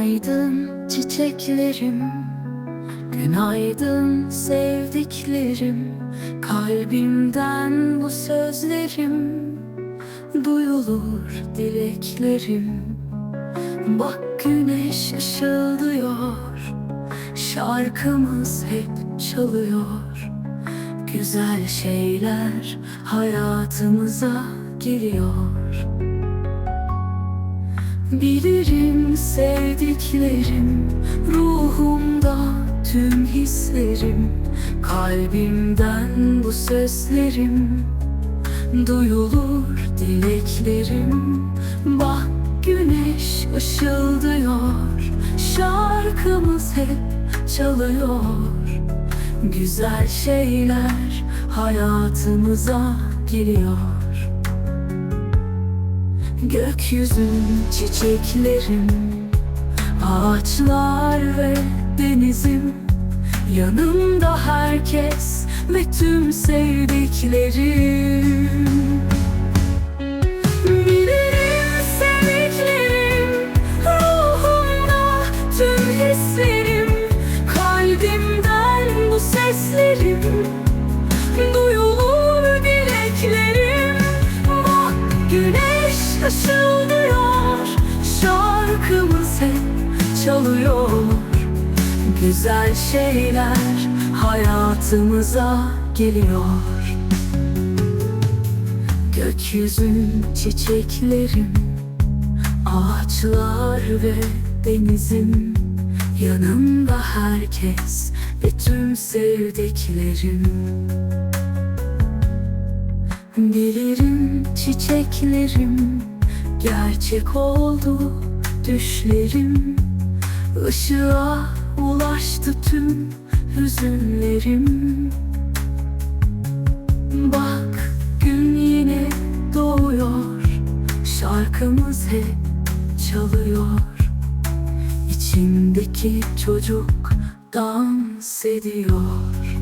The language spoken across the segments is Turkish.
Günaydın çiçeklerim. Günaydın sevdiklerim. Kalbimden bu sözlerim Duyulur dileklerim. Bak güneş ışıldıyor. Şarkımız hep çalıyor. Güzel şeyler hayatımıza giriyor Bilirim sevdiklerim Ruhumda tüm hislerim. Kalbimden bu sözlerim Duyulur dileklerim. Bak güneş ışıldıyor Şarkımız hep çalıyor. Güzel şeyler hayatımıza giriyor Gökyüzün çiçeklerim Ağaçlar ve denizim. Yanımda herkes ve tüm sevdiklerim. Hislerim. Kalbimden bu seslerim çalıyor Güzel şeyler hayatımıza geliyor. Gökyüzün çiçeklerim Ağaçlar ve denizim. Yanımda herkes ve tüm sevdiklerim. Bilirim çiçeklerim Gerçek oldu düşlerim Işığa ulaştı tüm hüzünlerim. Bak gün yine doğuyor Şarkımız hep çalıyor. İçimdeki çocuk dans ediyor.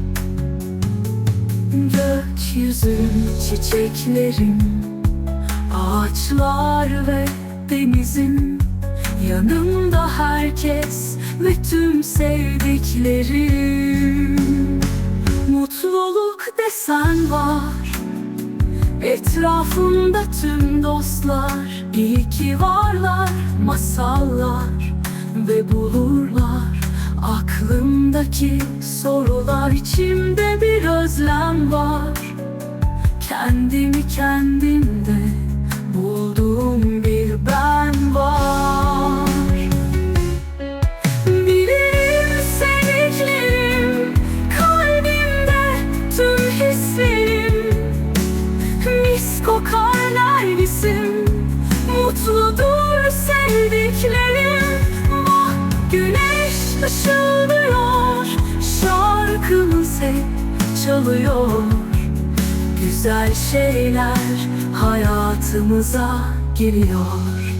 Gökyüzün çiçeklerim Ağaçlar ve denizim Yanımda herkes ve tüm sevdiklerim. Mutluluk desen var Etrafımda tüm dostlar. İyi ki varlar masallar Ve bulurlar. Aklımdaki sorular içimde bir özlem var. Kendimi kendimde çalıyor Güzel şeyler hayatımıza giriyor.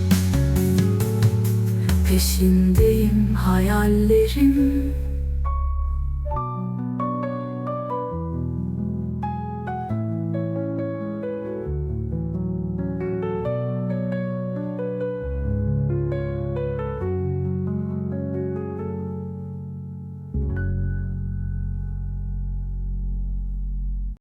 Peşindeyim hayallerim